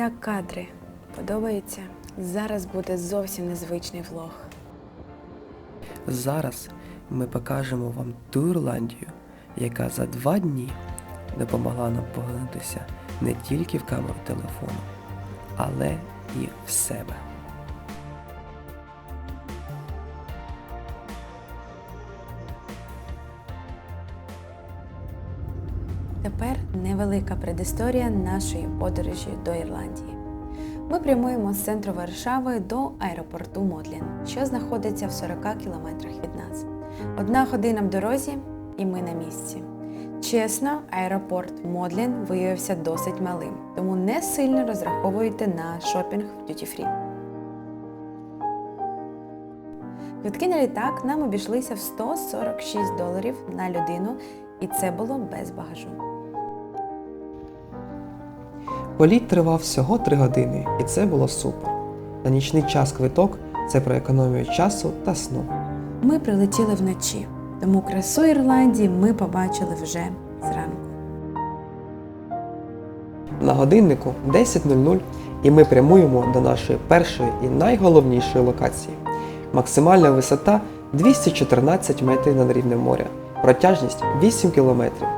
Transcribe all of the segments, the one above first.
як кадри? Подобається? Зараз буде зовсім незвичний влог. Зараз ми покажемо вам ту Ірландію, яка за два дні допомогла нам поглинутися не тільки в камеру телефону, але і в себе. Невелика предісторія нашої подорожі до Ірландії. Ми прямуємо з центру Варшави до аеропорту Модлін, що знаходиться в 40 кілометрах від нас. Одна година в дорозі, і ми на місці. Чесно, аеропорт Модлін виявився досить малим, тому не сильно розраховуйте на шопінг в Duty Free. Квитки на літак нам обійшлися в 146 доларів на людину, і це було без багажу. Політ тривав всього 3 години, і це було супер. На нічний час квиток це про економію часу та сну. Ми прилетіли вночі, тому красу Ірландії ми побачили вже зранку. На годиннику 10.00 і ми прямуємо до нашої першої і найголовнішої локації. Максимальна висота 214 метрів над рівнем моря, протяжність 8 кілометрів.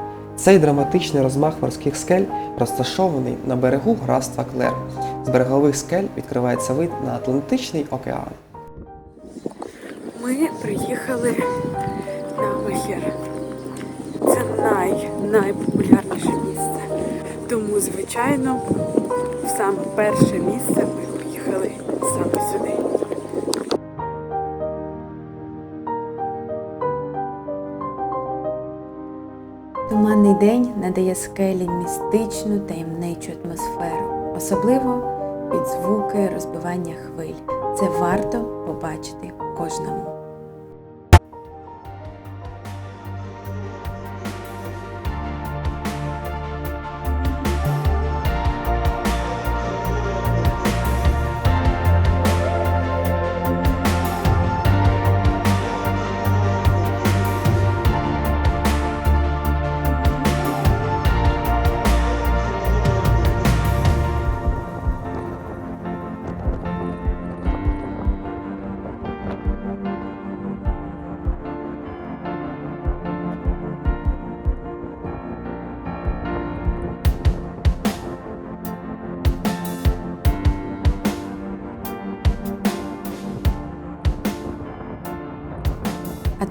Цей драматичний розмах морських скель розташований на берегу графства Клер. З берегових скель відкривається вид на Атлантичний океан. Ми приїхали на Махер. Це най, найпопулярніше місце. Тому, звичайно, в саме перше місце ми приїхали Туманний день надає скелі містичну таємничу атмосферу, особливо під звуки розбивання хвиль. Це варто побачити кожному.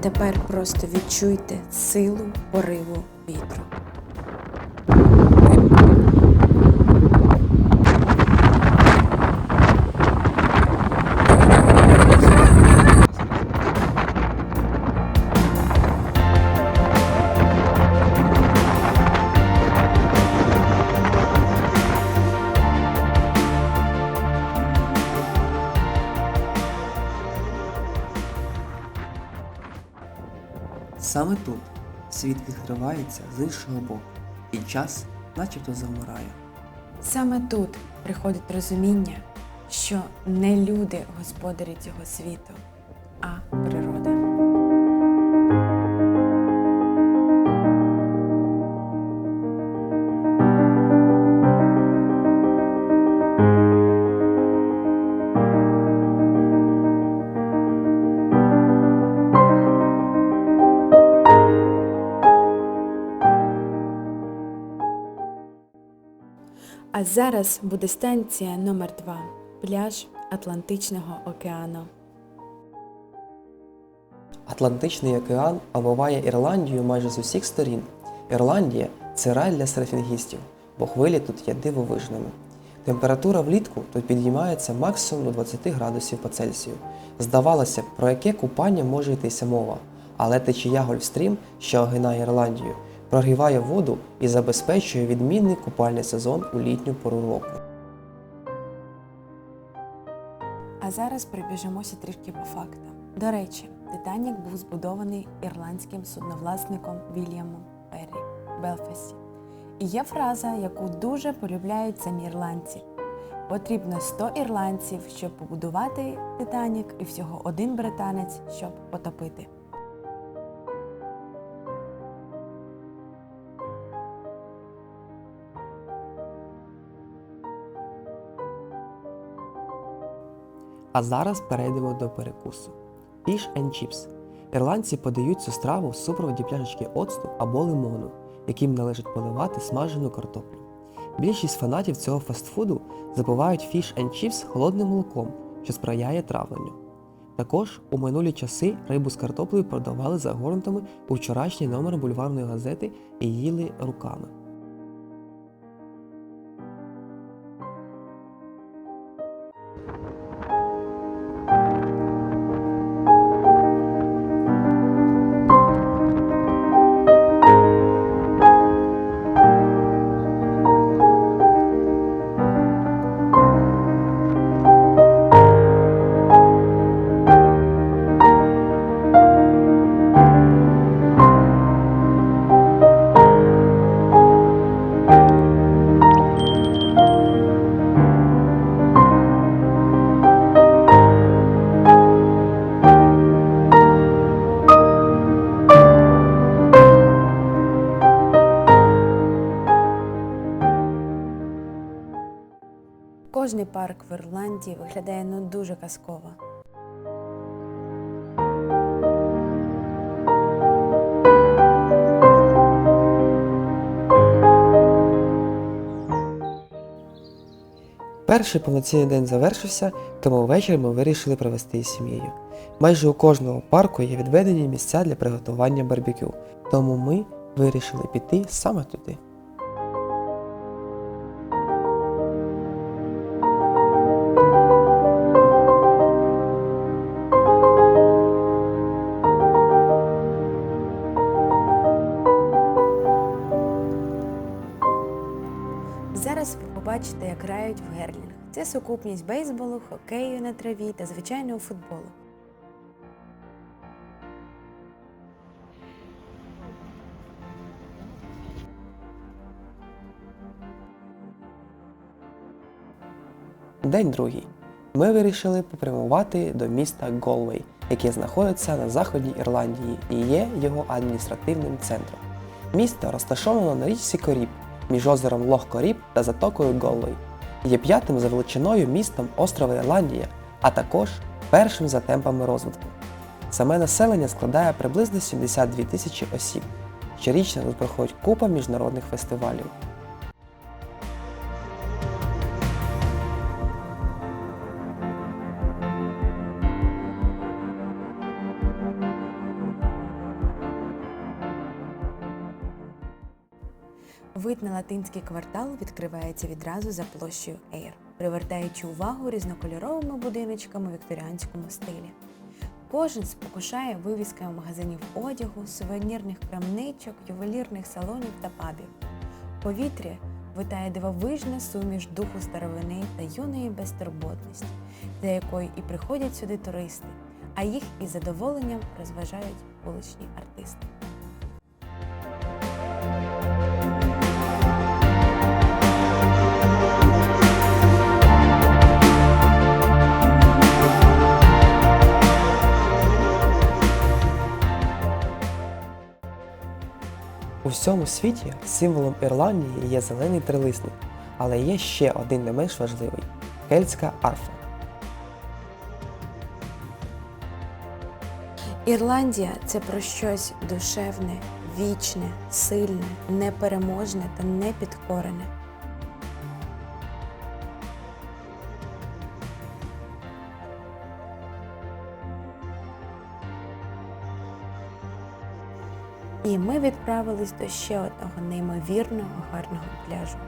Тепер просто відчуйте силу пориву вітру. Саме тут світ відкривається з іншого боку, і час начебто завмирає. Саме тут приходить розуміння, що не люди господарі цього світу, а Зараз буде станція номер 2 пляж Атлантичного океану. Атлантичний океан омиває Ірландію майже з усіх сторін. Ірландія це рай для серфінгістів, бо хвилі тут є дивовижними. Температура влітку тут підіймається максимум до 20 градусів по Цельсію. Здавалося б, про яке купання може йтися мова, але течія Гольфстрім, що огинає Ірландію, прогріває воду і забезпечує відмінний купальний сезон у літню пору року. А зараз прибіжимося трішки по фактам. До речі, Титанік був збудований ірландським судновласником Вільямом Перрі в Белфасті. І є фраза, яку дуже полюбляють самі ірландці. Потрібно 100 ірландців, щоб побудувати Титанік, і всього один британець, щоб потопити. А зараз перейдемо до перекусу. Fish and chips. Ірландці подають цю страву в супроводі пляшечки оцту або лимону, яким належить поливати смажену картоплю. Більшість фанатів цього фастфуду забивають fish and chips холодним молоком, що сприяє травленню. Також у минулі часи рибу з картоплею продавали загорнутими у вчорашній номер бульварної газети і їли руками. Кожний парк в Ірландії виглядає ну дуже казково. Перший повноцінний день завершився, тому ввечері ми вирішили провести із сім'єю. Майже у кожного парку є відведені місця для приготування барбекю, тому ми вирішили піти саме туди. Побачите, як грають в герлінг. Це сукупність бейсболу, хокею на траві та звичайного футболу. День другий. Ми вирішили попрямувати до міста Голвей, яке знаходиться на заході Ірландії і є його адміністративним центром. Місто розташовано на річці Коріб між озером Лох Коріб та затокою Голлой. Є п'ятим за величиною містом острова Ірландія, а також першим за темпами розвитку. Саме населення складає приблизно 72 тисячі осіб. Щорічно тут проходить купа міжнародних фестивалів. Вид на латинський квартал відкривається відразу за площею Ейр, привертаючи увагу різнокольоровими будиночками в вікторіанському стилі. Кожен спокушає вивісками магазинів одягу, сувенірних крамничок, ювелірних салонів та пабів. В повітрі витає дивовижна суміш духу старовини та юної безтурботності, за якою і приходять сюди туристи, а їх із задоволенням розважають вуличні артисти. У всьому світі символом Ірландії є зелений трилисник, але є ще один не менш важливий кельтська арфа. Ірландія це про щось душевне, вічне, сильне, непереможне та непідкорене. І ми відправились до ще одного неймовірно гарного пляжу.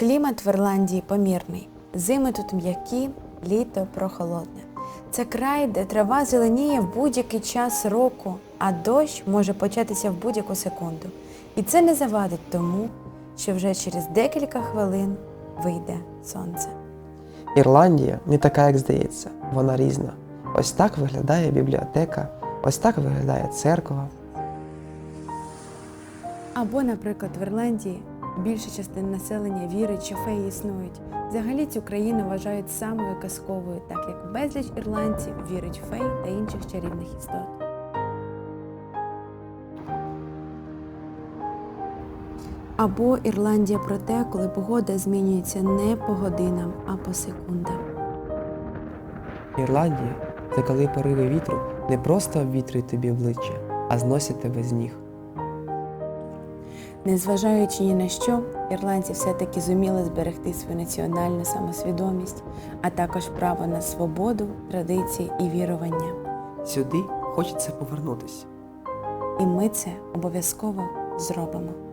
Клімат в Ірландії помірний. Зими тут м'які, літо прохолодне. Це край, де трава зеленіє в будь-який час року, а дощ може початися в будь-яку секунду. І це не завадить тому, що вже через декілька хвилин вийде сонце. Ірландія не така, як здається, вона різна. Ось так виглядає бібліотека, ось так виглядає церква. Або, наприклад, в Ірландії Більша частина населення вірить, що феї існують. Взагалі цю країну вважають самою казковою, так як безліч ірландців вірить в фей та інших чарівних істот. Або Ірландія про те, коли погода змінюється не по годинам, а по секундам. Ірландія це коли пориви вітру не просто обвітрюють тобі обличчя, а зносять тебе з ніг. Незважаючи ні на що, ірландці все-таки зуміли зберегти свою національну самосвідомість, а також право на свободу, традиції і вірування. Сюди хочеться повернутися. І ми це обов'язково зробимо.